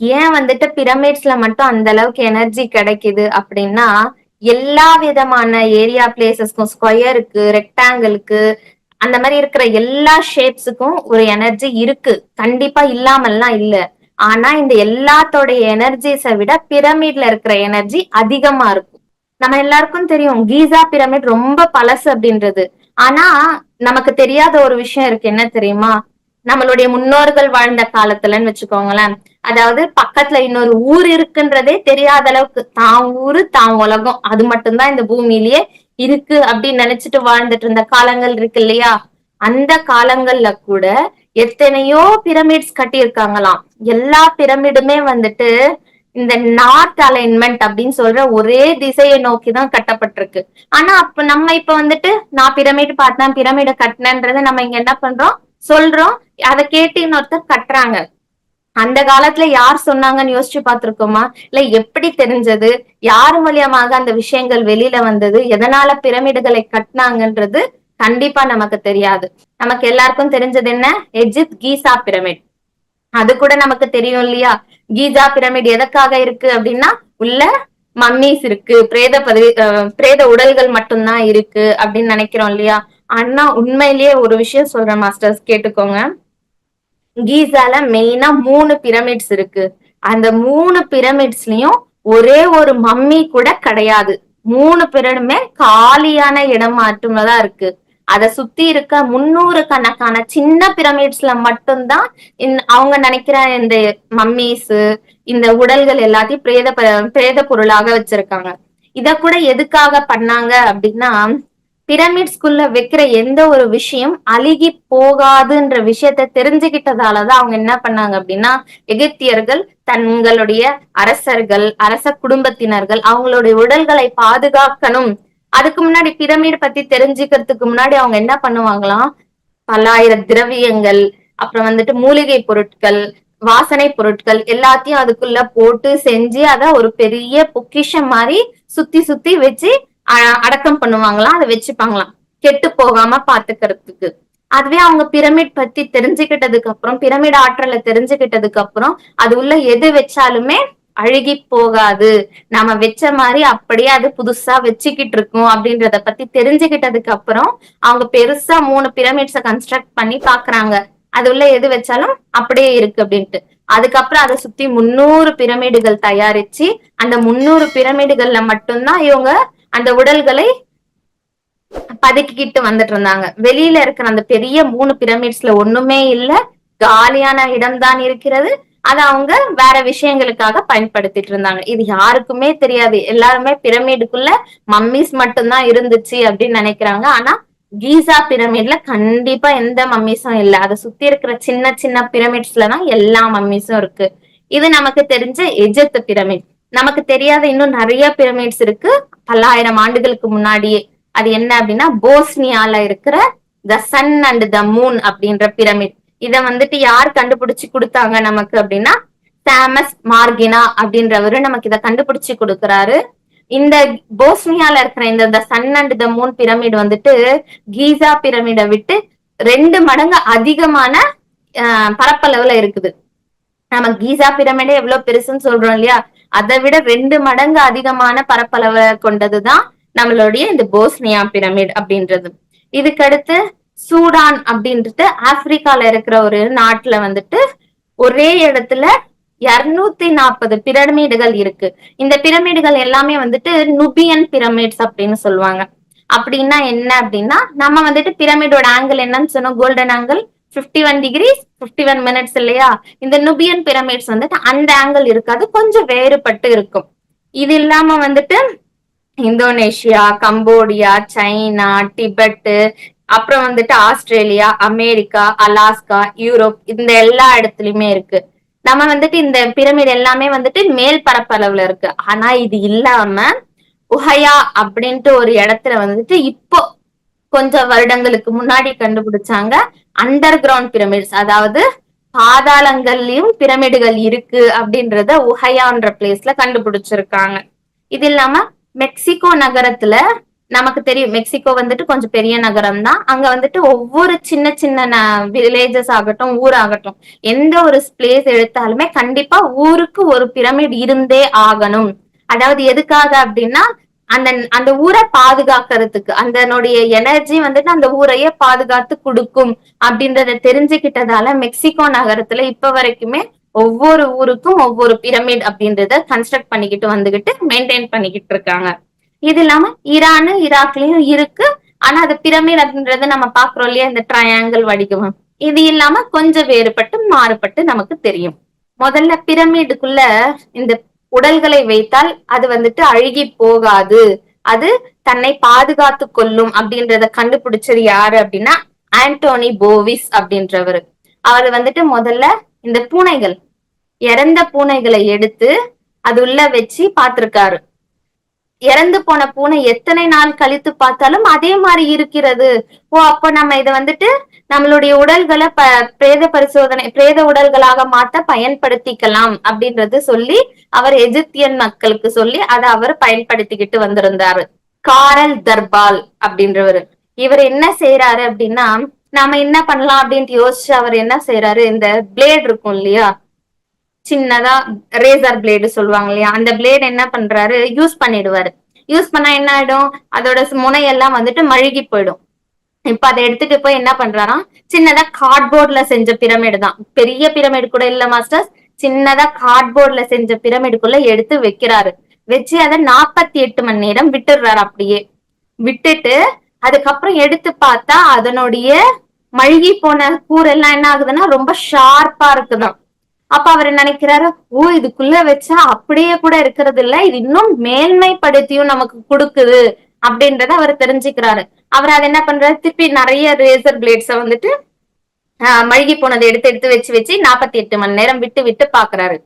ஏன் வந்துட்டு பிரமிட்ஸ்ல மட்டும் அந்த அளவுக்கு எனர்ஜி கிடைக்குது அப்படின்னா எல்லா விதமான ஏரியா பிளேசஸ்க்கும் ஸ்கொயருக்கு ரெக்டாங்கிளுக்கு அந்த மாதிரி இருக்கிற எல்லா ஷேப்ஸுக்கும் ஒரு எனர்ஜி இருக்கு. கண்டிப்பா இல்லாமல்லாம் இல்ல. ஆனா இந்த எல்லாத்தோடைய எனர்ஜிஸை விட பிரமிட்ல இருக்கிற எனர்ஜி அதிகமா இருக்கும். நம்ம எல்லாருக்கும் தெரியும் கீசா பிரமிட் ரொம்ப பழசு அப்படின்றது. ஆனா நமக்கு தெரியாத ஒரு விஷயம் இருக்கு. என்ன தெரியுமா? நம்மளுடைய முன்னோர்கள் வாழ்ந்த காலத்துலன்னு வச்சுக்கோங்களேன். அதாவது பக்கத்துல இன்னொரு ஊர் இருக்குன்றதே தெரியாத அளவுக்கு தான் ஊரு தான் உலகம். அது மட்டும்தான் இந்த பூமியிலேயே இருக்கு அப்படின்னு நினைச்சிட்டு வாழ்ந்துட்டு இருந்த காலங்கள் இருக்கு இல்லையா? அந்த காலங்கள்ல கூட எத்தனையோ பிரமிட்ஸ் கட்டியிருக்காங்களாம். எல்லா பிரமிடுமே வந்துட்டு இந்த நார்த் அலைன்மெண்ட் அப்படின்னு சொல்ற ஒரே திசையை நோக்கி தான் கட்டப்பட்டிருக்கு. ஆனா அப்ப நம்ம இப்ப வந்துட்டு நான் பிரமிட் பார்த்தேன் பிரமிட கட்டினன்றத நம்ம இங்க என்ன பண்றோம்? சொல்றோம். அதை கேட்டு இன்னொருத்தர் கட்டுறாங்க. அந்த காலத்துல யார் சொன்னாங்கன்னு யோசிச்சு பார்த்திருக்கோமா? இல்ல எப்படி தெரிஞ்சது? யார் மூலியமாக அந்த விஷயங்கள் வெளியில வந்தது? எதனால பிரமிடுகளை கட்டினாங்கன்றது கண்டிப்பா நமக்கு தெரியாது. நமக்கு எல்லாருக்கும் தெரிஞ்சது என்ன? Egypt Giza pyramid. அது கூட நமக்கு தெரியும் இல்லையா? கீசா பிரமிட் எதற்காக இருக்கு அப்படின்னா உள்ள மம்மிஸ் இருக்கு. பிரேத பதவி பிரேத உடல்கள் மட்டும்தான் இருக்கு அப்படின்னு நினைக்கிறோம் இல்லையா? ஆனா உண்மையிலேயே ஒரு விஷயம் சொல்றேன் மாஸ்டர்ஸ். கேட்டுக்கோங்க. கீசால மெயினா மூணு பிரமிட்ஸ் இருக்கு. அந்த மூணு பிரமிட்ஸ்லயும் ஒரே ஒரு மம்மி கூட கிடையாது. மூணு பிரமிடுமே காலியான இடம் மட்டும்தான் இருக்கு. அதை சுத்தி இருக்க முன்னூறு கணக்கான சின்ன பிரமிட்ஸ்ல மட்டும்தான் அவங்க நினைக்கிற இந்த மம்மிஸ் இந்த உடல்கள் எல்லாத்தையும் பிரேத பிரேத பொருளாக வச்சிருக்காங்க. இத கூட எதுக்காக பண்ணாங்க அப்படின்னா பிரமிட்ஸ்குள்ள வைக்கிற எந்த ஒரு விஷயம் அழுகி போகாதுன்ற விஷயத்த தெரிஞ்சுக்கிட்டதாலதான் அவங்க என்ன பண்ணாங்க அப்படின்னா எகிப்தியர்கள் தங்களுடைய அரசர்கள் அரச குடும்பத்தினர்கள் அவங்களுடைய உடல்களை பாதுகாக்கணும். அதுக்கு முன்னாடி பிரமிட் பத்தி தெரிஞ்சுக்கிறதுக்கு முன்னாடி அவங்க என்ன பண்ணுவாங்களாம்? பல்லாயிரம் திரவியங்கள் அப்புறம் வந்துட்டு மூலிகை பொருட்கள் வாசனை பொருட்கள் எல்லாத்தையும் அதுக்குள்ள போட்டு செஞ்சு அத ஒரு பெரிய பொக்கிஷம் மாதிரி சுத்தி சுத்தி வச்சு அடக்கம் பண்ணுவாங்களாம் அதை வச்சுப்பாங்களாம். கெட்டு போகாம பாத்துக்கிறதுக்கு. அதுவே அவங்க பிரமிட் பத்தி தெரிஞ்சுக்கிட்டதுக்கு அப்புறம் பிரமிட் ஆற்றலை தெரிஞ்சுக்கிட்டதுக்கு அப்புறம் அது உள்ள எது வச்சாலுமே அழுகி போகாது. நாம வச்ச மாதிரி அப்படியே அது புதுசா வச்சுக்கிட்டு இருக்கோம் அப்படின்றத பத்தி தெரிஞ்சுக்கிட்டதுக்கு அப்புறம் அவங்க பெருசா மூணு பிரமிட்ஸ கன்ஸ்ட்ரக்ட் பண்ணி பாக்குறாங்க. அது உள்ள எது வச்சாலும் அப்படியே இருக்கு அப்படின்ட்டு. அதுக்கப்புறம் அதை சுத்தி முன்னூறு பிரமிடுகள் தயாரிச்சு அந்த முன்னூறு பிரமிடுகள்ல மட்டும்தான் இவங்க அந்த உடல்களை பதுக்கிக்கிட்டு வந்துட்டு இருந்தாங்க. வெளியில இருக்கிற அந்த பெரிய மூணு பிரமிட்ஸ்ல ஒண்ணுமே இல்ல. காலியான இடம்தான் இருக்கிறது. அத அவங்க வேற விஷயங்களுக்காக பயன்படுத்திட்டு இருந்தாங்க. இது யாருக்குமே தெரியாது. எல்லாருமே பிரமிடுக்குள்ள மம்மிஸ் மட்டும்தான் இருந்துச்சு அப்படின்னு நினைக்கிறாங்க. ஆனா கீசா பிரமிட்ல கண்டிப்பா எந்த மம்மிஸும் இல்ல. அதை சுத்தி இருக்கிற சின்ன சின்ன பிரமிட்ஸ்ல தான் எல்லா மம்மிஸும் இருக்கு. இது நமக்கு தெரிஞ்ச எஜத்து பிரமிட் நமக்கு தெரியாத இன்னும் நிறைய பிரமிட்ஸ் இருக்கு. பல்லாயிரம் ஆண்டுகளுக்கு முன்னாடியே அது என்ன அப்படின்னா போஸ்னியால இருக்கிற the sun and the moon அப்படின்ற பிரமிட் இத வந்துட்டு யார் கண்டுபிடிச்சு கொடுத்தாங்க நமக்கு அப்படின்னா சாமஸ் மார்கினா அப்படின்றவரு நமக்கு இத கண்டுபிடிச்சு கொடுக்கறாரு. இந்த போஸ்னியால இருக்கிற இந்த the sun and the moon pyramid வந்துட்டு கீசா பிரமிடை விட்டு ரெண்டு மடங்கு அதிகமான ஆஹ், பரப்பளவுல இருக்குது. நம்ம கீசா பிரமிடே எவ்வளவு பெருசுன்னு சொல்றோம் இல்லையா? அதை விட ரெண்டு மடங்கு அதிகமான பரப்பளவை கொண்டதுதான் நம்மளுடைய இந்த போஸ்னியா பிரமிட் அப்படின்றது. இதுக்கடுத்து சூடான் அப்படின்றது ஆப்பிரிக்கால இருக்கிற ஒரு நாட்டுல வந்துட்டு ஒரே இடத்துல இருநூத்தி நாற்பது பிரமிடுகள் இருக்கு. இந்த பிரமிடுகள் எல்லாமே வந்துட்டு நுபியன் பிரமிட்ஸ் அப்படின்னு சொல்லுவாங்க. அப்படின்னா என்ன அப்படின்னா நம்ம வந்துட்டு பிரமிடோட ஆங்கிள் என்னன்னு சொன்னோம் golden angle 51 one degrees fifty one minutes இல்லையா? இந்த நுபியன் பிரமிட்ஸ் வந்துட்டு அந்த ஆங்கிள் இருக்காது கொஞ்சம் வேறுபட்டு இருக்கும். இது இல்லாம வந்துட்டு இந்தோனேஷியா கம்போடியா சைனா டிபெட்டு அப்புறம் வந்துட்டு ஆஸ்திரேலியா அமெரிக்கா அலாஸ்கா யூரோப் இந்த எல்லா இடத்துலயுமே இருக்கு. நம்ம வந்துட்டு இந்த பிரமிட் எல்லாமே வந்துட்டு மேல் பரப்பளவுல இருக்கு. ஆனா இது இல்லாம உஹயா அப்படின்ட்டு ஒரு இடத்துல வந்துட்டு இப்போ கொஞ்சம் வருடங்களுக்கு முன்னாடி கண்டுபிடிச்சாங்க அண்டர் கிரவுண்ட் பிரமிட்ஸ் அதாவது பாதாளங்கள்லயும் பிரமிடுகள் இருக்கு அப்படின்றத உஹையான்ற பிளேஸ்ல கண்டுபிடிச்சிருக்காங்க. இது இல்லாம மெக்சிகோ நகரத்துல நமக்கு தெரியும். மெக்சிகோ வந்துட்டு கொஞ்சம் பெரிய நகரம் தான். அங்க வந்துட்டு ஒவ்வொரு சின்ன சின்ன வில்லேஜஸ் ஆகட்டும் ஊர் ஆகட்டும் எந்த ஒரு பிளேஸ் எடுத்தாலுமே கண்டிப்பா ஊருக்கு ஒரு பிரமிட் இருந்தே ஆகணும். அதாவது எதுக்காக அப்படின்னா அந்த அந்த ஊரை பாதுகாக்கிறதுக்கு அதனுடைய எனர்ஜி வந்துட்டு அந்த ஊரையே பாதுகாத்து கொடுக்கும் அப்படின்றத தெரிஞ்சுக்கிட்டதால மெக்சிகோ நகரத்துல இப்ப வரைக்குமே ஒவ்வொரு ஊருக்கும் ஒவ்வொரு பிரமிட் அப்படின்றத கன்ஸ்ட்ரக்ட் பண்ணிக்கிட்டு வந்துகிட்டு மெயின்டைன் பண்ணிக்கிட்டு இருக்காங்க. இது இல்லாம ஈரானு ஈராக்லயும் இருக்கு. ஆனா அது பிரமிட் அப்படின்றத நம்ம பாக்குறோம் இல்லையா? இந்த ட்ரையாங்கிள் வடிவம். இது இல்லாம கொஞ்சம் வேறுபட்டு மாறுபட்டு நமக்கு தெரியும். முதல்ல பிரமிடுக்குள்ள இந்த உடல்களை வைத்தால் அது வந்துட்டு அழுகி போகாது. அது தன்னை பாதுகாத்து கொள்ளும் அப்படின்றத கண்டுபிடிச்சது யாரு அப்படின்னா ஆண்டோனி போவிஸ் அப்படின்றவரு. அவர் வந்துட்டு முதல்ல இந்த பூனைகள் இறந்த பூனைகளை எடுத்து அது உள்ள வச்சு பார்த்திருக்காரு. இறந்து போன பூனை எத்தனை நாள் கழித்து பார்த்தாலும் அதே மாதிரி இருக்கிறது. ஓ அப்ப நம்ம இதை வந்துட்டு நம்மளுடைய உடல்களை ப பிரேத பரிசோதனை பிரேத உடல்களாக மாத்த பயன்படுத்திக்கலாம் அப்படின்றது சொல்லி அவர் எஜிப்தியன் மக்களுக்கு சொல்லி அதை அவர் பயன்படுத்திக்கிட்டு வந்திருந்தாரு. காரல் தர்பால் அப்படின்றவரு. இவர் என்ன செய்யறாரு அப்படின்னா நாம என்ன பண்ணலாம் அப்படின்ட்டு யோசிச்சு அவர் என்ன செய்யறாரு இந்த பிளேட் இருக்கும் இல்லையா? சின்னதா ரேசர் பிளேடு சொல்லுவாங்க இல்லையா? அந்த பிளேட் என்ன பண்றாரு? யூஸ் பண்ணிடுவாரு. யூஸ் பண்ணா என்ன ஆயிடும்? அதோட முனையெல்லாம் வந்துட்டு மழுகி போயிடும். இப்ப அதை எடுத்துட்டு போய் என்ன பண்றாரா? சின்னதா கார்ட்போர்ட்ல செஞ்ச பிரமிடு தான். பெரிய பிரமிடு கூட இல்ல மாஸ்டர்ஸ் சின்னதா கார்ட்போர்ட்ல செஞ்ச பிரமிடுக்குள்ள எடுத்து வைக்கிறாரு. வச்சு அதை நாற்பத்தி எட்டு மணி நேரம் விட்டுடுறாரு அப்படியே. விட்டுட்டு அதுக்கப்புறம் எடுத்து பார்த்தா அதனுடைய மழுகி போன கூரெல்லாம் என்ன ஆகுதுன்னா ரொம்ப ஷார்ப்பா இருக்குதான். அப்ப அவர் நினைக்கிறாரு? ஓ இதுக்குள்ள வச்சா அப்படியே கூட இருக்கிறது இல்ல இது இன்னும் மேன்மைப்படுத்தியும் நமக்கு கொடுக்குது அப்படின்றத அவர் தெரிஞ்சுக்கிறாரு. அவர் அதை என்ன பண்றாரு? திருப்பி நிறைய ரேசர் பிளேட்ஸ வந்துட்டு மழுகி போனதை எடுத்து எடுத்து வச்சு வச்சு நாற்பத்தி எட்டு மணி நேரம் விட்டு விட்டு பாக்குறாரு.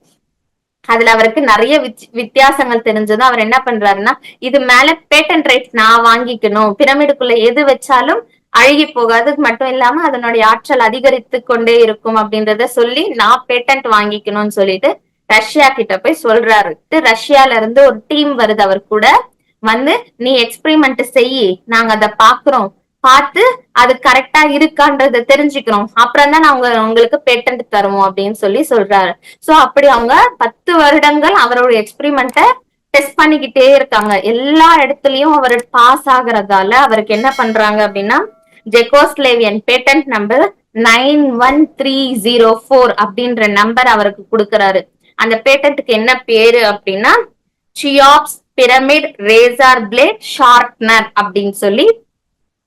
அதுல அவருக்கு நிறைய வித்தியாசங்கள் தெரிஞ்சதும் அவர் என்ன பண்றாருன்னா இது மேல பேட்டன் ரைட்ஸ் நான் வாங்கிக்கணும். பிரமிடுக்குள்ள எது வச்சாலும் அழுகி போகாது. மட்டும் இல்லாம அதனுடைய ஆற்றல் அதிகரித்து கொண்டே இருக்கும் அப்படின்றத சொல்லி நான் பேட்டன்ட் வாங்கிக்கணும்னு சொல்லிட்டு ரஷ்யா கிட்ட போய் சொல்றாரு. ரஷ்யால இருந்து ஒரு டீம் வருது. அவர் கூட வந்து நீ எக்ஸ்பிரிமெண்ட் செய்யி நாங்க அதை பாக்குறோம் பார்த்து அது கரெக்டா இருக்கான்றத தெரிஞ்சுக்கிறோம். அப்புறம் தான் நாங்க உங்களுக்கு பேட்டன்ட் தருவோம் அப்படின்னு சொல்லி சொல்றாரு. சோ அப்படி அவங்க பத்து வருடங்கள் அவரோட எக்ஸ்பிரிமெண்ட்டை டெஸ்ட் பண்ணிக்கிட்டே இருக்காங்க. எல்லா இடத்துலயும் அவர் பாஸ் ஆகுறதால அவருக்கு என்ன பண்றாங்க அப்படின்னா Czechoslovakian patent number nine one three zero four அப்படின்ற நம்பர் அவருக்கு கொடுக்கறாரு. அந்த பேட்டன்ட்டுக்கு என்ன பேரு அப்படின்னா Cheops pyramid razor blade sharpener அப்படின்னு சொல்லி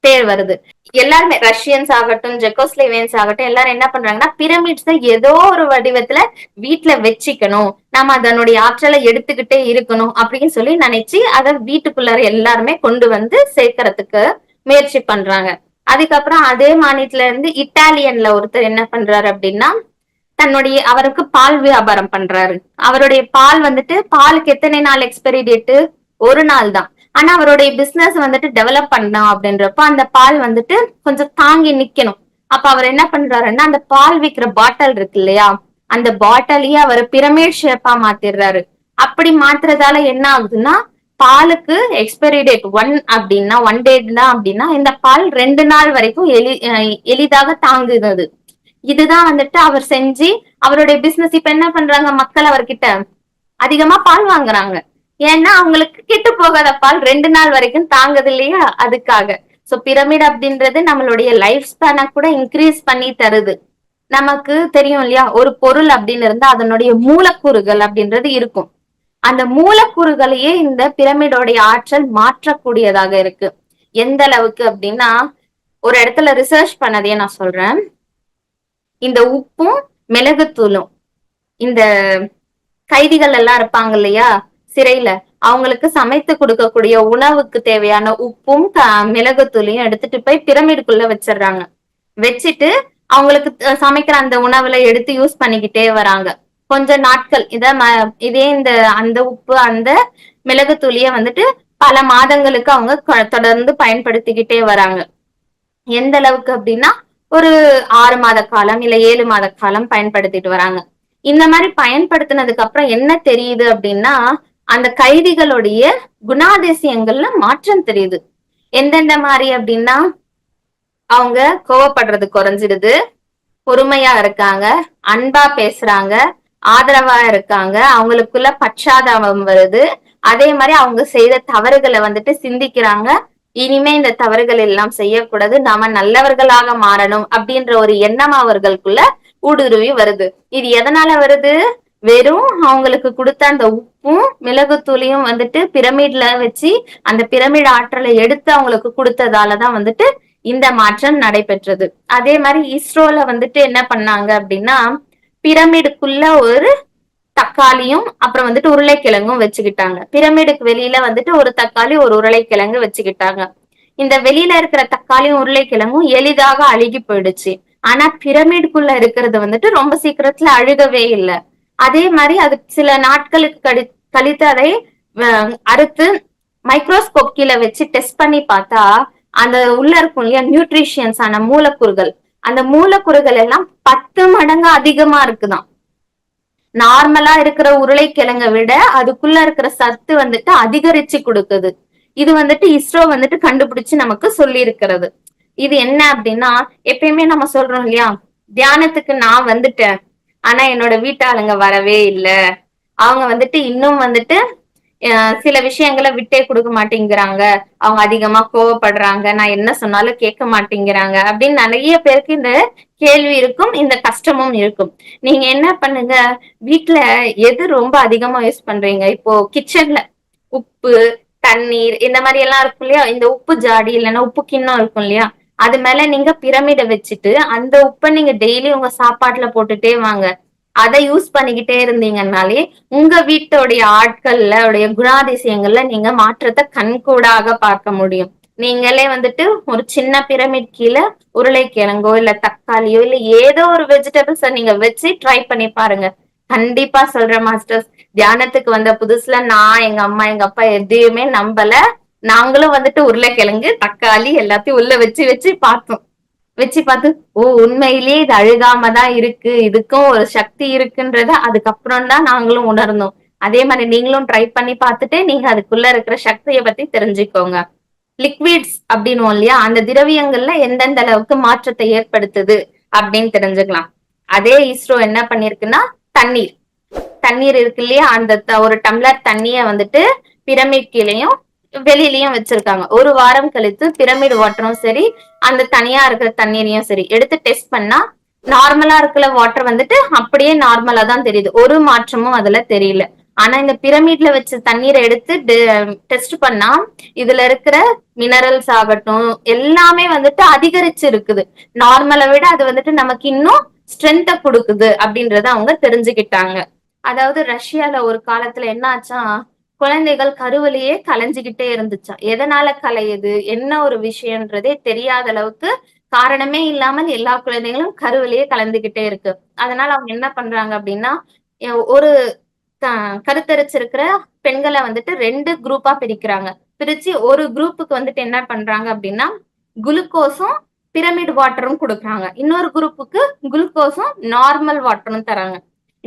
பேர் வருது. எல்லாருமே ரஷ்யன்ஸ் ஆகட்டும் ஜெக்கோஸ்லேவியன்ஸ் ஆகட்டும் எல்லாரும் என்ன பண்றாங்கன்னா பிரமிட்ஸை ஏதோ ஒரு வடிவத்துல வீட்டுல வச்சுக்கணும். நம்ம அதனுடைய ஆற்றலை எடுத்துக்கிட்டே இருக்கணும் அப்படின்னு சொல்லி நினைச்சு அதை வீட்டுக்குள்ளார எல்லாருமே கொண்டு வந்து சேர்க்கறதுக்கு முயற்சி பண்றாங்க. அதுக்கப்புறம் அதே மாநிலத்துல இருந்து இட்டாலியன்ல ஒருத்தர் என்ன பண்றாரு அப்படின்னா தன்னுடைய அவருக்கு பால் வியாபாரம் பண்றாரு. அவருடைய பால் வந்துட்டு பாலுக்கு எத்தனை நாள் எக்ஸ்பைரி டேட்டு ஒரு நாள் தான். ஆனா அவருடைய பிசினஸ் வந்துட்டு டெவலப் பண்ணலாம் அப்படின்றப்போ அந்த பால் வந்துட்டு கொஞ்சம் தாங்கி நிக்கணும். அப்ப அவர் என்ன பண்றாருன்னா அந்த பால் விற்கிற பாட்டில் இருக்கு இல்லையா அந்த பாட்டிலையே அவர் பிரமிட் ஷேப்பா மாத்திடுறாரு. அப்படி மாத்துறதால என்ன ஆகுதுன்னா பாலுக்கு எக்ஸ்பைரி டேட் ஒன் அப்படின்னா ஒன் டேட் தான் அப்படின்னா இந்த பால் ரெண்டு நாள் வரைக்கும் எளி எளிதாக தாங்குது இதுதான் வந்துட்டு அவர் செஞ்சு அவருடைய பிசினஸ் இப்ப என்ன பண்றாங்க மக்கள் அவர்கிட்ட? அதிகமா பால் வாங்குறாங்க. ஏன்னா அவங்களுக்கு கெட்டு போகாத பால் ரெண்டு நாள் வரைக்கும் தாங்குது இல்லையா? அதுக்காக. சோ பிரமிட் அப்படின்றது நம்மளுடைய லைஃப் ஸ்பேனை கூட இன்க்ரீஸ் பண்ணி தருது. நமக்கு தெரியும் இல்லையா? ஒரு பொருள் அப்படின்னு இருந்தா அதனுடைய மூலக்கூறுகள் அப்படின்றது இருக்கும். அந்த மூலக்கூறுகளையே இந்த பிரமிடோடைய ஆற்றல் மாற்றக்கூடியதாக இருக்கு. எந்த அளவுக்கு அப்படின்னா ஒரு இடத்துல ரிசர்ச் பண்ணதையே நான் சொல்றேன். இந்த உப்பும் மிளகுத்தூளும் இந்த கைதிகள் எல்லாம் இருப்பாங்க இல்லையா சிறையில அவங்களுக்கு சமைத்து கொடுக்கக்கூடிய உணவுக்கு தேவையான உப்பும் மிளகுத்தூளையும் எடுத்துட்டு போய் பிரமிடுக்குள்ள வச்சிடுறாங்க. வச்சுட்டு அவங்களுக்கு சமைக்கிற அந்த உணவுல எடுத்து யூஸ் பண்ணிக்கிட்டே வராங்க. கொஞ்ச நாட்கள். இத இதே இந்த அந்த உப்பு அந்த மிளகு துளிய வந்துட்டு பல மாதங்களுக்கு அவங்க தொடர்ந்து பயன்படுத்திக்கிட்டே வராங்க. எந்த அளவுக்கு அப்படின்னா ஒரு ஆறு மாத காலம் இல்ல ஏழு மாத காலம் பயன்படுத்திட்டு வராங்க. இந்த மாதிரி பயன்படுத்தினதுக்கு அப்புறம் என்ன தெரியுது அப்படின்னா அந்த கைதிகளுடைய குணாதிசயங்கள்ல மாற்றம் தெரியுது. எந்தெந்த மாதிரி அப்படின்னா அவங்க கோவப்படுறது குறைஞ்சிடுது பொறுமையா இருக்காங்க அன்பா பேசுறாங்க ஆதரவா இருக்காங்க. அவங்களுக்குள்ள பச்சாதாபம் வருது. அதே மாதிரி அவங்க செய்த தவறுகளை வந்துட்டு சிந்திக்கிறாங்க. இனிமே இந்த தவறுகள் எல்லாம் செய்யக்கூடாது. நாம நல்லவர்களாக மாறணும் அப்படின்ற ஒரு எண்ணம் அவர்களுக்குள்ள ஊடுருவி வருது. இது எதனால வருது? வெறும் அவங்களுக்கு கொடுத்த அந்த உப்பும் மிளகுத்தூளியும் வந்துட்டு பிரமிட்ல வச்சு அந்த பிரமிட் ஆற்றலை எடுத்து அவங்களுக்கு கொடுத்ததாலதான் வந்துட்டு இந்த மாற்றம் நடைபெற்றது. அதே மாதிரி இஸ்ரோல வந்துட்டு என்ன பண்ணாங்க அப்படின்னா பிரமிடுக்குள்ள ஒரு தக்காளியும் அப்புறம் வந்துட்டு உருளைக்கிழங்கும் வச்சுக்கிட்டாங்க. பிரமிடுக்கு வெளியில வந்துட்டு ஒரு தக்காளி ஒரு உருளைக்கிழங்கு வச்சுக்கிட்டாங்க. இந்த வெளியில இருக்கிற தக்காளியும் உருளைக்கிழங்கும் எளிதாக அழுகி போயிடுச்சு. ஆனா பிரமிடுக்குள்ள இருக்கிறது வந்துட்டு ரொம்ப சீக்கிரத்துல அழுகவே இல்லை. அதே மாதிரி அது சில நாட்களுக்கு கழி கழித்து அதை அறுத்து மைக்ரோஸ்கோப் கீழே வச்சு டெஸ்ட் பண்ணி பார்த்தா அந்த உள்ள இருக்கும் இல்லையா நியூட்ரிஷியன்ஸ் ஆன மூலக்கூறுகள் அந்த மூலக்கூறுகள் எல்லாம் பத்து மடங்கு அதிகமா இருக்குதான். நார்மலா இருக்கிற உருளைக்கிழங்க விட அதுக்குள்ள இருக்கிற சத்து வந்துட்டு அதிகரிச்சு கொடுக்குது. இது வந்துட்டு இஸ்ரோ வந்துட்டு கண்டுபிடிச்சு நமக்கு சொல்லி இருக்கிறது இது என்ன அப்படின்னா எப்பயுமே நம்ம சொல்றோம் இல்லையா தியானத்துக்கு நான் வந்துட்டேன் ஆனா என்னோட வீட்டாளுங்க வரவே இல்லை. அவங்க வந்துட்டு இன்னும் வந்துட்டு சில விஷயங்களை விட்டே கொடுக்க மாட்டேங்கிறாங்க. அவங்க அதிகமா கோவப்படுறாங்க. நான் என்ன சொன்னாலும் கேட்க மாட்டேங்கிறாங்க. அப்படின்னு நிறைய பேருக்கு இந்த கேள்வி இருக்கும் இந்த கஷ்டமும் இருக்கும். நீங்க என்ன பண்ணுங்க? வீட்டுல எது ரொம்ப அதிகமா யூஸ் பண்றீங்க? இப்போ கிச்சன்ல உப்பு தண்ணீர் இந்த மாதிரி எல்லாம் இருக்கும் இல்லையா? இந்த உப்பு ஜாடி இல்லைன்னா உப்பு கிண்ணம் இருக்கும் இல்லையா? அது மேல நீங்க பிரமிடை வச்சுட்டு அந்த உப்பை நீங்க டெய்லி உங்க சாப்பாட்டுல போட்டுட்டே வாங்க. அதை யூஸ் பண்ணிக்கிட்டே இருந்தீங்கன்னாலே உங்க வீட்டோடைய ஆட்கள்ல உடைய குணாதிசயங்கள்ல நீங்க மாற்றத்தை கண்கூடாக பார்க்க முடியும். நீங்களே வந்துட்டு ஒரு சின்ன பிரமிட் கீழே உருளைக்கிழங்கோ இல்ல தக்காளியோ இல்ல ஏதோ ஒரு வெஜிடபிள்ஸ நீங்க வச்சு ட்ரை பண்ணி பாருங்க. கண்டிப்பா சொல்றேன் மாஸ்டர்ஸ் தியானத்துக்கு வந்த புதுசுல நான் எங்க அம்மா எங்க அப்பா எதையுமே நம்பல. நாங்களும் வந்துட்டு உருளைக்கிழங்கு தக்காளி எல்லாத்தையும் உள்ள வச்சு வச்சு பார்த்தோம். வச்சு பார்த்து ஓ உண்மையிலேயே இது அழுகாம தான் இருக்கு. இதுக்கும் ஒரு சக்தி இருக்குன்றத அதுக்கப்புறம் தான் நாங்களும் உணர்ந்தோம். அதே மாதிரி நீங்களும் ட்ரை பண்ணி பார்த்துட்டு நீங்க அதுக்குள்ள இருக்கிற சக்தியை பத்தி தெரிஞ்சுக்கோங்க. லிக்விட்ஸ் அப்படின்னு இல்லையா? அந்த திரவியங்கள்ல எந்தெந்த அளவுக்கு மாற்றத்தை ஏற்படுத்துது அப்படின்னு தெரிஞ்சுக்கலாம். அதே இஸ்ரோ என்ன பண்ணிருக்குன்னா தண்ணீர். தண்ணீர் இருக்கு இல்லையா? அந்த ஒரு டம்ளர் தண்ணிய வந்துட்டு பிரமிட் கீழையும் வெளியிலயும் வச்சிருக்காங்க. ஒரு வாரம் கழித்து பிரமிட் வாட்டரும் சரி அந்த தனியா இருக்கிற தண்ணீரையும் சரி எடுத்து டெஸ்ட் பண்ணா நார்மலா இருக்கிற வாட்டர் வந்துட்டு அப்படியே நார்மலா தான் தெரியுது. ஒரு மாற்றமும் அதுல தெரியல. ஆனா இந்த பிரமிட்ல வச்ச தண்ணீரை எடுத்து டெஸ்ட் பண்ணா இதுல இருக்கிற மினரல்ஸ் ஆகட்டும் எல்லாமே வந்துட்டு அதிகரிச்சு இருக்குது நார்மலை விட அது வந்துட்டு நமக்கு இன்னும் ஸ்ட்ரென்த்தை கொடுக்குது அப்படின்றத அவங்க தெரிஞ்சுக்கிட்டாங்க. அதாவது ரஷ்யால ஒரு காலத்துல என்ன ஆச்சா குழந்தைகள் கருவிலேயே கலைஞ்சுகிட்டே இருந்துச்சா? எதனால கலையுது? என்ன ஒரு விஷயம்ன்றதே தெரியாத அளவுக்கு காரணமே இல்லாமல் எல்லா குழந்தைகளும் கருவிலேயே கலந்துகிட்டே இருக்கு. அதனால அவங்க என்ன பண்றாங்க அப்படின்னா ஒரு கருத்தரிச்சிருக்கிற பெண்களை வந்துட்டு ரெண்டு குரூப்பா பிரிக்கிறாங்க. பிரிச்சு ஒரு குரூப்புக்கு வந்துட்டு என்ன பண்றாங்க அப்படின்னா குளுக்கோஸும் பிரமிட் வாட்டரும் கொடுக்குறாங்க. இன்னொரு குரூப்புக்கு குளுக்கோஸும் நார்மல் வாட்டரும் தராங்க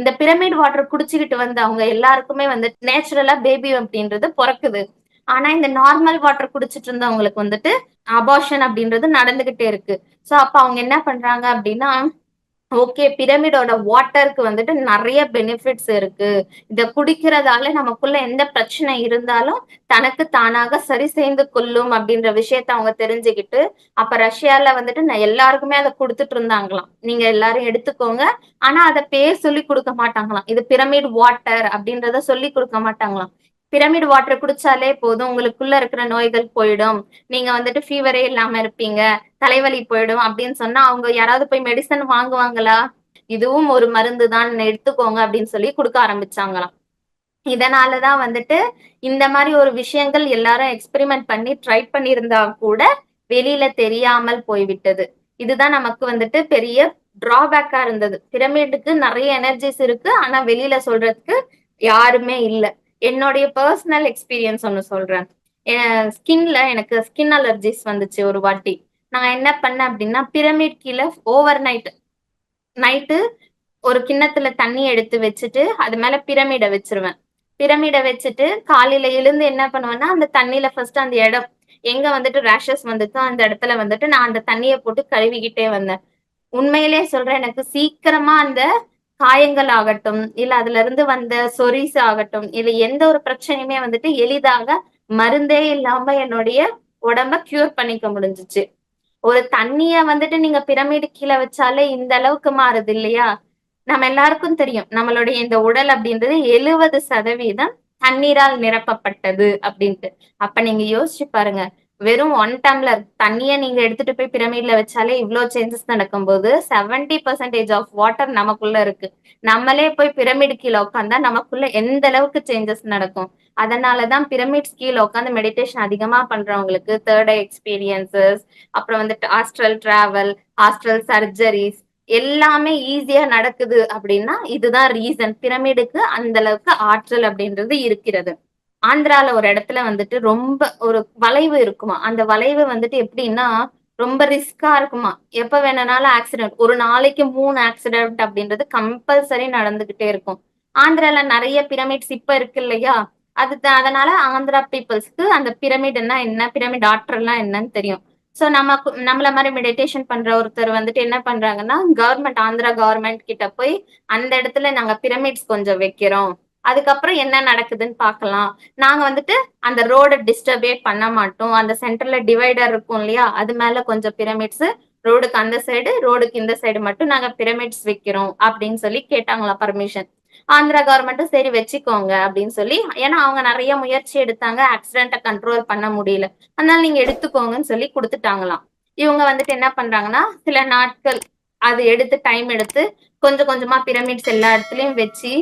இந்த பிரமிட் வாட்டர் குடிச்சுக்கிட்டு வந்து அவங்க எல்லாருக்குமே வந்து நேச்சுரலா பேபி அப்படின்றது பிறக்குது. ஆனா இந்த நார்மல் வாட்டர் குடிச்சிட்டு இருந்தவங்களுக்கு வந்துட்டு அபார்ஷன் அப்படின்றது நடந்துகிட்டே இருக்கு. சோ அப்ப அவங்க என்ன பண்றாங்க அப்படின்னா ஓகே பிரமிடோட வாட்டருக்கு வந்துட்டு நிறைய பெனிஃபிட்ஸ் இருக்கு. இத குடிக்கிறதால நமக்குள்ள எந்த பிரச்சனை இருந்தாலும் தனக்கு தானாக சரி செய்து கொள்ளும் அப்படின்ற விஷயத்த அவங்க தெரிஞ்சுக்கிட்டு அப்ப ரஷ்யால வந்துட்டு நான் எல்லாருக்குமே அதை கொடுத்துட்டு இருந்தாங்களாம். நீங்க எல்லாரும் எடுத்துக்கோங்க. ஆனா அதை பேர் சொல்லி கொடுக்க மாட்டாங்களாம். இது பிரமிட் வாட்டர் அப்படின்றத சொல்லி கொடுக்க மாட்டாங்களாம். பிரமிட் வாட்டர் குடிச்சாலே போதும். உங்களுக்குள்ள இருக்கிற நோய்கள் போயிடும். நீங்க வந்துட்டு ஃபீவரே இல்லாம இருப்பீங்க. தலைவலி போயிடும் அப்படின்னு சொன்னா அவங்க யாராவது போய் மெடிசன் வாங்குவாங்களா? இதுவும் ஒரு மருந்து தான். எடுத்துக்கோங்க அப்படின்னு சொல்லி கொடுக்க ஆரம்பிச்சாங்களாம். இதனாலதான் வந்துட்டு இந்த மாதிரி ஒரு விஷயங்கள் எல்லாரும் எக்ஸ்பெரிமெண்ட் பண்ணி ட்ரை பண்ணியிருந்தா கூட வெளியில தெரியாமல் போய்விட்டது. இதுதான் நமக்கு வந்துட்டு பெரிய டிராபேக்கா இருந்தது. பிரமிடுக்கு நிறைய எனர்ஜிஸ் இருக்கு. ஆனா வெளியில சொல்றதுக்கு யாருமே இல்லை. என்னுடைய பர்சனல் எக்ஸ்பீரியன்ஸ் ஒன்று சொல்றேன். ஸ்கின்ல எனக்கு ஸ்கின் அலர்ஜிஸ் வந்துச்சு ஒரு வாட்டி. நான் என்ன பண்ணேன் அப்படின்னா பிரமிட் கீழே ஓவர் நைட் நைட்டு ஒரு கிண்ணத்துல தண்ணி எடுத்து வச்சுட்டு அது மேல பிரமிடை வச்சிருவேன். பிரமிடை வச்சுட்டு காலையில எழுந்து என்ன பண்ணுவேன்னா அந்த தண்ணியில ஃபர்ஸ்ட் அந்த இடம் எங்க வந்துட்டு ரேஷஸ் வந்துச்சோ அந்த இடத்துல வந்துட்டு நான் அந்த தண்ணியை போட்டு கழுவிக்கிட்டே வந்தேன். உண்மையிலே சொல்றேன் எனக்கு சீக்கிரமா அந்த காயங்கள் ஆகட்டும் இல்ல அதுல இருந்து வந்த சொரிசு ஆகட்டும் இல்ல எந்த ஒரு பிரச்சனையுமே வந்துட்டு எளிதாக மருந்தே இல்லாம என்னுடைய உடம்ப கியூர் பண்ணிக்க முடிஞ்சிச்சு. ஒரு தண்ணிய வந்துட்டு நீங்க பிரமிடு கீழே வச்சாலே இந்த அளவுக்கு மாறுது இல்லையா? நம்ம எல்லாருக்கும் தெரியும். நம்மளுடைய இந்த உடல் அப்படின்றது எழுவது சதவீதம் தண்ணீரால் நிரப்பப்பட்டது அப்படின்ட்டு. அப்ப நீங்க யோசிச்சு பாருங்க. வெறும் ஒன் டம்ளர் தண்ணியை நீங்க எடுத்துட்டு போய் பிரமிட்ல வச்சாலே இவ்வளவு சேஞ்சஸ் நடக்கும்போது செவன்டி பர்சன்டேஜ் ஆஃப் வாட்டர் நமக்குள்ள இருக்கு. நம்மளே போய் பிரமிடு கீழே உட்காந்தா நமக்குள்ள எந்த அளவுக்கு சேஞ்சஸ் நடக்கும்? அதனாலதான் பிரமிட்ஸ் கீழே உட்காந்து மெடிடேஷன் அதிகமா பண்றவங்களுக்கு தேர்ட் ஐ எக்ஸ்பீரியன்சஸ் அப்புறம் வந்துட்டு ஹாஸ்டல் டிராவல் ஹாஸ்டல் சர்ஜரிஸ் எல்லாமே ஈஸியா நடக்குது அப்படின்னா இதுதான் ரீசன் பிரமிடுக்கு அந்த அளவுக்கு ஆற்றல் அப்படின்றது இருக்கிறது. ஆந்திரால ஒரு இடத்துல வந்துட்டு ரொம்ப ஒரு வளைவு இருக்குமா? அந்த வளைவு வந்துட்டு எப்படின்னா ரொம்ப ரிஸ்கா இருக்குமா? எப்ப வேணும்னாலும் ஆக்சிடென்ட். ஒரு நாளைக்கு மூணு ஆக்சிடென்ட் அப்படின்றது கம்பல்சரி நடந்துகிட்டே இருக்கும். ஆந்திரால நிறைய பிரமிட்ஸ் இப்ப இருக்கு இல்லையா? அது அதனால ஆந்திரா பீப்புள்ஸ்க்கு அந்த பிரமிட்னா என்ன பிரமிட் ஆற்றல்னா என்னன்னு தெரியும். சோ நம்ம நம்மள மாதிரி மெடிடேஷன் பண்ற ஒருத்தர் வந்துட்டு என்ன பண்றாங்கன்னா கவர்மெண்ட் ஆந்திரா கவர்மெண்ட் கிட்ட போய் அந்த இடத்துல நாங்க பிரமிட்ஸ் கொஞ்சம் வைக்கிறோம். அதுக்கப்புறம் என்ன நடக்குதுன்னு பார்க்கலாம். நாங்க வந்துட்டு அந்த ரோட டிஸ்டர்பே பண்ண மாட்டோம். அந்த சென்டர்ல டிவைடர் இருக்கும் இல்லையா? அது மேல கொஞ்சம் பிரமிட்ஸ் ரோடுக்கு அந்த சைடு ரோடுக்கு இந்த சைடு மட்டும் நாங்க பிரமிட்ஸ் வைக்கிறோம் அப்படின்னு சொல்லி கேட்டாங்களா பர்மிஷன் ஆந்திரா கவர்மெண்ட்டும் சரி வச்சுக்கோங்க அப்படின்னு சொல்லி ஏன்னா அவங்க நிறைய முயற்சி எடுத்தாங்க. ஆக்சிடென்ட்டை கண்ட்ரோல் பண்ண முடியல. அதனால நீங்க எடுத்துக்கோங்கன்னு சொல்லி கொடுத்துட்டாங்களாம். இவங்க வந்துட்டு என்ன பண்றாங்கன்னா சில நாட்கள் அது எடுத்து டைம் எடுத்து கொஞ்சம் கொஞ்சமா பிரமிட்ஸ் எல்லா இடத்துலயும் வச்சு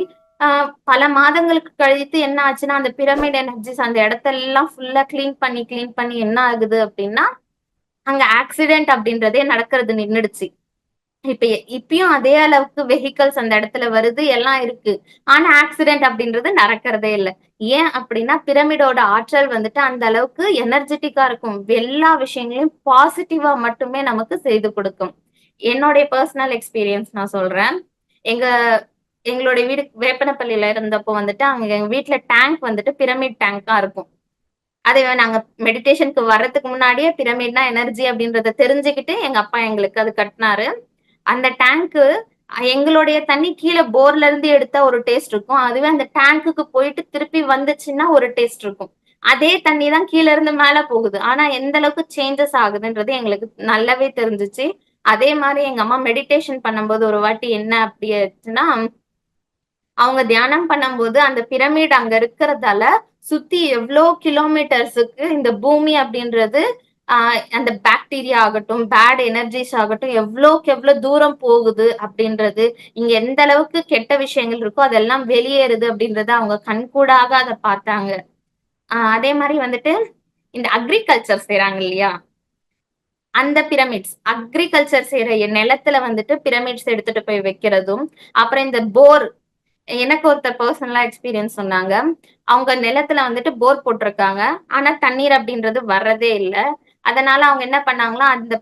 பல மாதங்களுக்கு கழித்து என்ன ஆச்சுன்னா அந்த பிரமிட் எனர்ஜிஸ் அந்த இடத்தெல்லாம் ஃபுல்லா கிளீன் பண்ணி கிளீன் பண்ணி என்ன ஆகுது அப்படின்னா அங்க ஆக்சிடென்ட் அப்படின்றதே நடக்கிறது நின்றுடுச்சு இப்ப இப்பயும் அதே அளவுக்கு வெஹிக்கல்ஸ் அந்த இடத்துல வருது எல்லாம் இருக்கு. ஆனா ஆக்சிடென்ட் அப்படின்றது நடக்கிறதே இல்லை. ஏன் அப்படின்னா பிரமிடோட ஆற்றல் வந்துட்டு அந்த அளவுக்கு எனர்ஜெட்டிக்கா இருக்கும். எல்லா விஷயங்களையும் பாசிட்டிவா மட்டுமே நமக்கு செய்து கொடுக்கும். என்னுடைய பர்சனல் எக்ஸ்பீரியன்ஸ் நான் சொல்றேன். எங்க எங்களுடைய வீடு வேப்பனப்பள்ளியில இருந்தப்போ வந்துட்டு அங்க எங்க வீட்டுல டேங்க் வந்துட்டு பிரமிட் டேங்கா இருக்கும். அதை நாங்க மெடிடேஷனுக்கு வர்றதுக்கு முன்னாடியே பிரமிட்னா எனர்ஜி அப்படின்றத தெரிஞ்சுக்கிட்டு எங்க அப்பா எங்களுக்கு அது கட்டினாரு. அந்த டேங்க்கு எங்களுடைய தண்ணி கீழே போர்ல இருந்து எடுத்தா ஒரு டேஸ்ட் இருக்கும். அதுவே அந்த டேங்க்குக்கு போயிட்டு திருப்பி வந்துச்சுன்னா ஒரு டேஸ்ட் இருக்கும். அதே தண்ணி தான் கீழே இருந்து மேல போகுது. ஆனா எந்த அளவுக்கு சேஞ்சஸ் ஆகுதுன்றது எங்களுக்கு நல்லாவே தெரிஞ்சிச்சு. அதே மாதிரி எங்க அம்மா மெடிடேஷன் பண்ணும்போது ஒரு வாட்டி என்ன அப்படி ஆச்சுன்னா அவங்க தியானம் பண்ணும்போது அந்த பிரமிட் அங்க இருக்கிறதால சுத்தி எவ்வளோ கிலோமீட்டர்ஸுக்கு இந்த பூமி அப்படின்றது அந்த பாக்டீரியா ஆகட்டும் பேட் எனர்ஜிஸ் ஆகட்டும் எவ்வளோக்கு எவ்வளவு தூரம் போகுது அப்படின்றது இங்க எந்த அளவுக்கு கெட்ட விஷயங்கள் இருக்கோ அதெல்லாம் வெளியேறுது அப்படின்றத அவங்க கண்கூடாக அதை பார்த்தாங்க. ஆஹ் அதே மாதிரி வந்துட்டு இந்த அக்ரிகல்ச்சர் செய்யறாங்க இல்லையா? அந்த பிரமிட்ஸ் அக்ரிகல்ச்சர் செய்யற நிலத்துல வந்துட்டு பிரமிட்ஸ் எடுத்துட்டு போய் வைக்கிறதும் அப்புறம் இந்த போர் எனக்கு ஒருத்தர் பர்சனலா எக்ஸ்பீரியன்ஸ் சொன்னாங்க. அவங்க நிலத்துல வந்துட்டு போர் போட்டிருக்காங்க. ஆனா தண்ணீர் அப்படின்றது வர்றதே இல்லை. அதனால அவங்க என்ன பண்ணாங்களா அந்த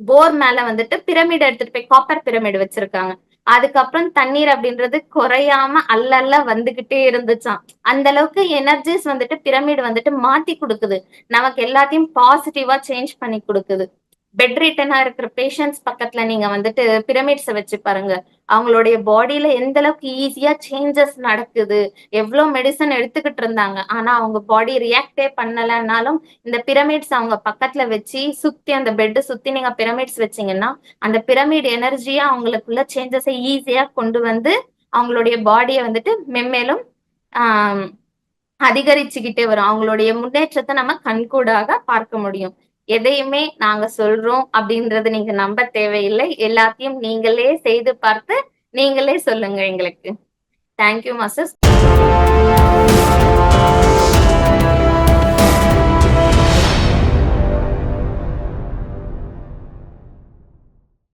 போர் மேல வந்துட்டு பிரமிட் எடுத்துட்டு போய் காப்பர் பிரமிட் வச்சிருக்காங்க. அதுக்கப்புறம் தண்ணீர் அப்படின்றது குறையாம அல்லல்ல வந்துகிட்டே இருந்துச்சான் அந்த அளவுக்கு எனர்ஜிஸ் வந்துட்டு பிரமிட் வந்துட்டு மாத்தி கொடுக்குது. நமக்கு எல்லாத்தையும் பாசிட்டிவா சேஞ்ச் பண்ணி கொடுக்குது. பெட் ரிட்டனா இருக்கிற பேஷண்ட்ஸ் பக்கத்துல நீங்க வந்துட்டு பிரமிட்ஸை வச்சு பாருங்க. அவங்களுடைய பாடியில எந்த அளவுக்கு ஈஸியா சேஞ்சஸ் நடக்குது எவ்வளவு மெடிசன் எடுத்துக்கிட்டு இருந்தாங்க. ஆனா அவங்க பாடி ரியாக்டே பண்ணலன்னாலும் இந்த பிரமிட்ஸ் அவங்க பக்கத்துல வச்சு சுத்தி அந்த பெட்டு சுத்தி நீங்க பிரமிட்ஸ் வச்சீங்கன்னா அந்த பிரமிட் எனர்ஜியா அவங்களுக்குள்ள சேஞ்சஸை ஈஸியா கொண்டு வந்து அவங்களுடைய பாடியை வந்துட்டு மென்மேலும் ஆஹ் அதிகரிச்சுக்கிட்டே வரும். அவங்களுடைய முன்னேற்றத்தை நம்ம கண்கூடாக பார்க்க முடியும். எதையுமே நாங்க சொல்றோம் அப்படின்றத நீங்க நம்ப தேவையில்லை. எல்லாத்தையும் நீங்களே செய்து பார்த்து நீங்களே சொல்லுங்க எங்களுக்கு. Thank you master